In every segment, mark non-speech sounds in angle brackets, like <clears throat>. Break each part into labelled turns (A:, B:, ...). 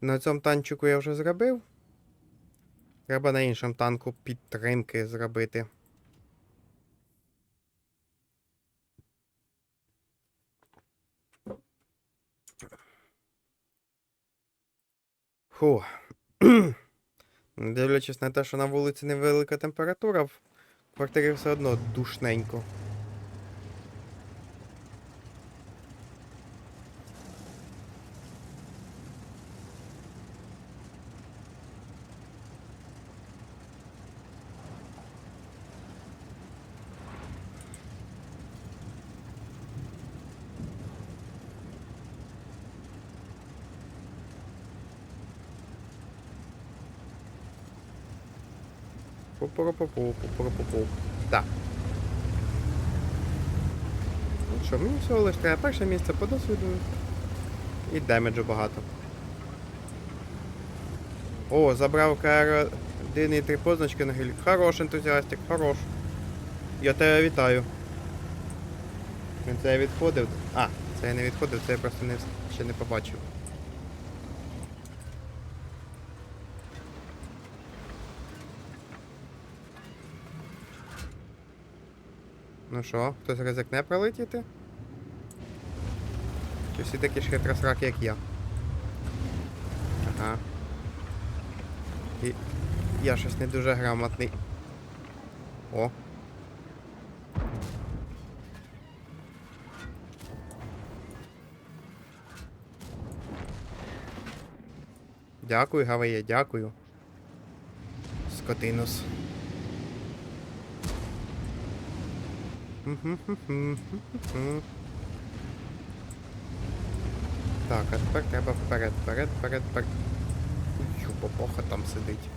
A: На цьому танчику я вже зробив. Треба на іншому танку підтримки зробити. Фу. <clears throat> Дивлячись на те, що на вулиці невелика температура, в квартирі все одно душненько. Так. Ну що, мені всього лише треба перше місце по досвіду. І демеджу багато. О, забрав КР 1 і 3 позначки на гіль. Хорош ентузіастик, хорош. Я тебе вітаю. Він це відходив. А, це я не відходив, це я просто не, ще не побачив. Ну що, хтось ризикне пролетіти? Чи всі такі ж хитросраки, як я? Ага. І я щось не дуже грамотний. О. Дякую, Гаває, дякую. Скотинус. Так, а тепер треба вперед, вперед, вперед, вперед. Ой, попоха там сидить.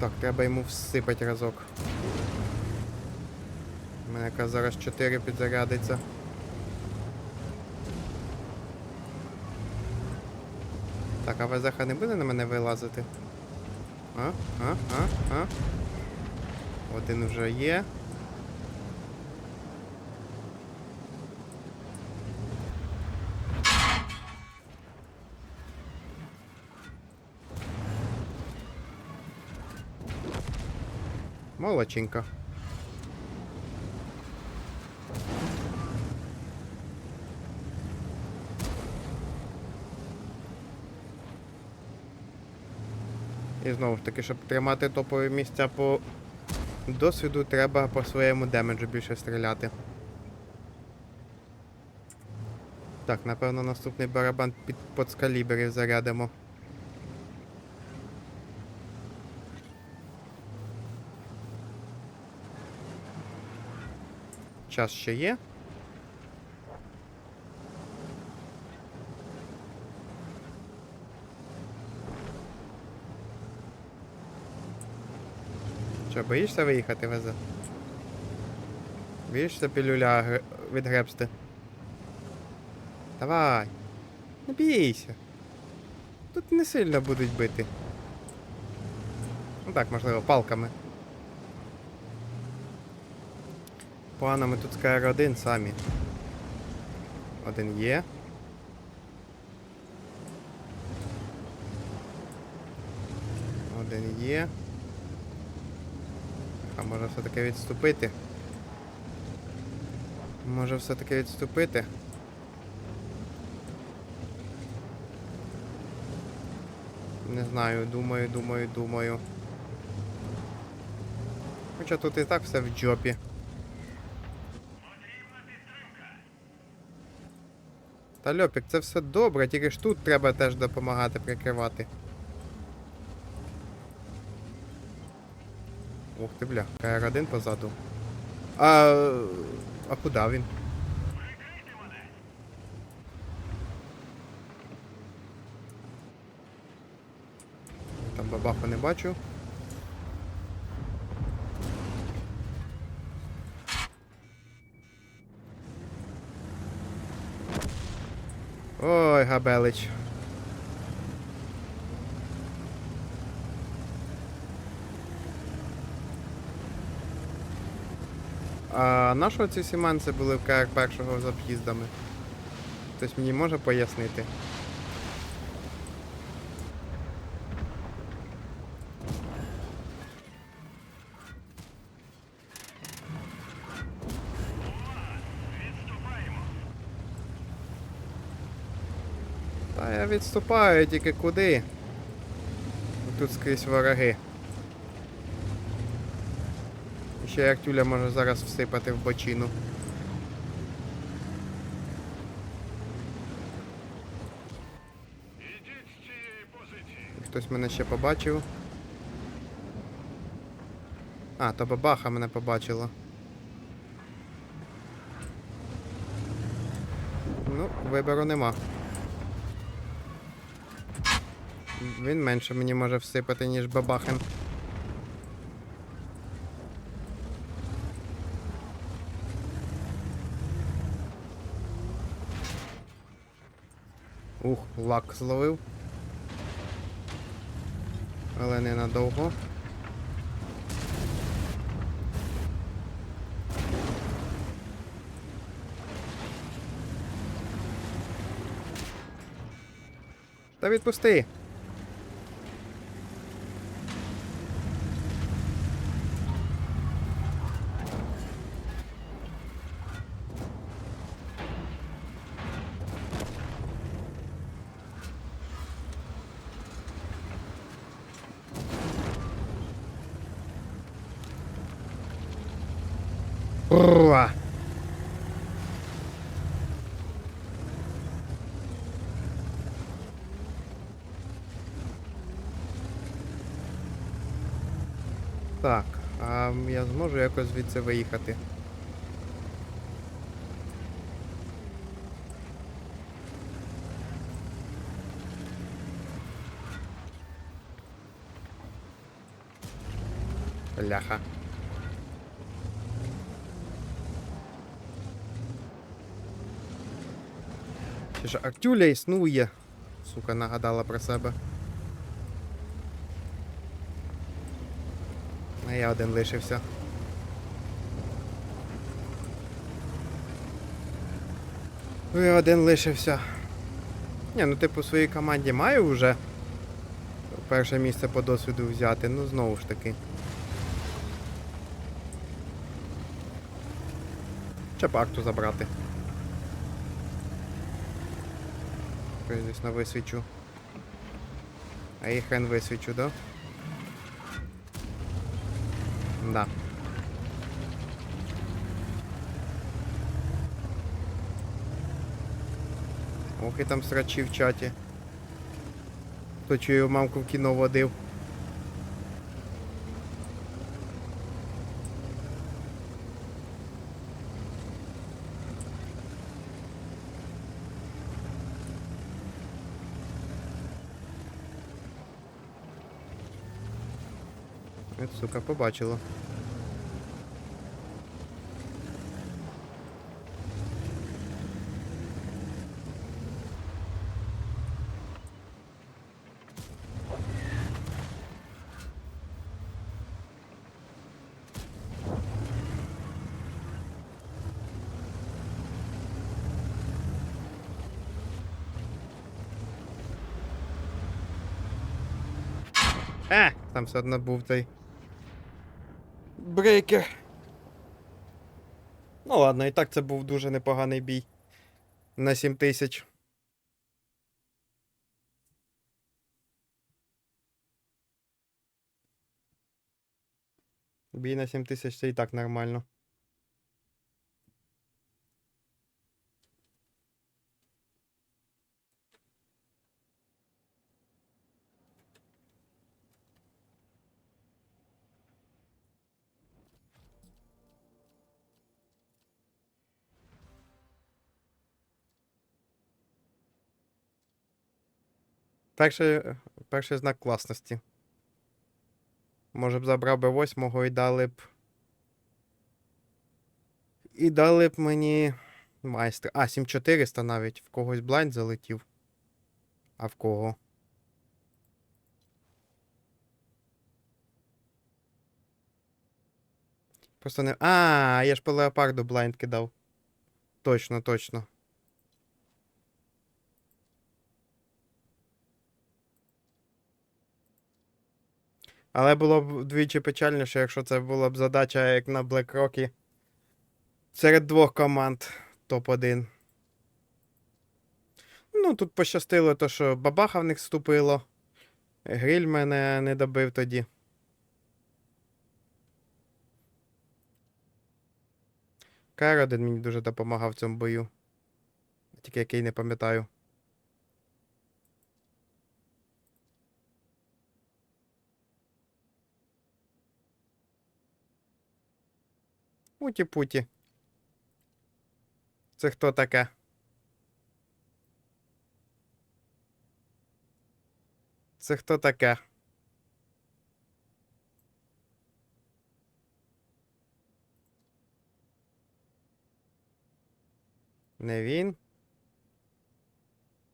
A: Так, треба йому всипати разок. У мене яка зараз 4 підзарядиться. Так, а ВЗХ не буде на мене вилазити? А? А? А? А? Один вже є. Молодченько. І знову ж таки, щоб тримати топові місця по досвіду, треба по своєму демеджу більше стріляти. Так, напевно, наступний барабан під подскаліберів зарядимо. Час ще є. Що, боїшся виїхати, Везе? Боїшся пілюля гр- відгребсти? Давай. Не бійся. Тут не сильно будуть бити. Ну так, можливо, палками. Погано ми тут з КР-1 самі. Один є. Один є. А може все-таки відступити? Може все-таки відступити? Не знаю, думаю, думаю, думаю. Хоча тут і так все в джопі. Та Льопік, це все добре, тільки ж тут треба теж допомагати прикривати. Ух ти, бля, КР-1 позаду. А. А куди він? Там бабаху не бачу. Ой, Габелич. А на що ці сіманці були в КР першого з об'їздами? Хтось мені може пояснити? Та я відступаю, тільки куди? Тут скрізь вороги. І Ще як тюля може зараз всипати в бочину. Хтось мене ще побачив. А, то бабаха мене побачила. Ну, вибору нема. Він менше мені може всипати, ніж бабахин. Ух, лак зловив. Але ненадовго. Та відпусти. Ура! Так, а я зможу якось звідси виїхати. Ляха. Ж Артюля існує. Сука, нагадала про себе. А я один лишився. Я один лишився. Ні, ну типу в своїй команді маю вже перше місце по досвіду взяти, ну знову ж таки. Ще парту забрати. Я, звісно, висвічу. А їх хен висвічу, да? Да. Ох, і там срачі в чаті. Хто чую мамку в кіно водив. От, сука, побачила. Е, там все одно був той. Брейкер. Ну ладно, і так це був дуже непоганий бій. На 7 тисяч. Бій на 7 тисяч це і так нормально. Перший, перший знак класності. Може б забрав би восьмого і дали б. І дали б мені майстер. А, 7400 навіть. В когось блайнд залетів. А в кого? Просто не. А, я ж по леопарду блайнд кидав. Точно, точно. Але було б вдвічі печальніше, якщо це була б задача, як на Black Rocky. Серед двох команд топ-1. Ну, тут пощастило, то, що бабаха в них вступило. Гриль мене не добив тоді. Кероден мені дуже допомагав в цьому бою. Тільки який не пам'ятаю. Путі-путі. Це хто таке? Це хто таке? Не він.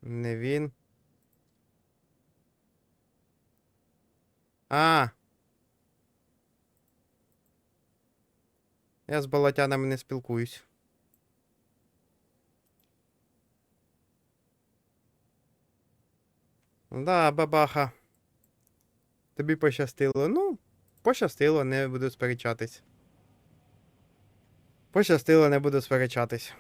A: Не він. А. Я з балатянами не спілкуюсь. Да, бабаха. Тобі пощастило. Ну, пощастило, не буду сперечатись. Пощастило, не буду сперечатись.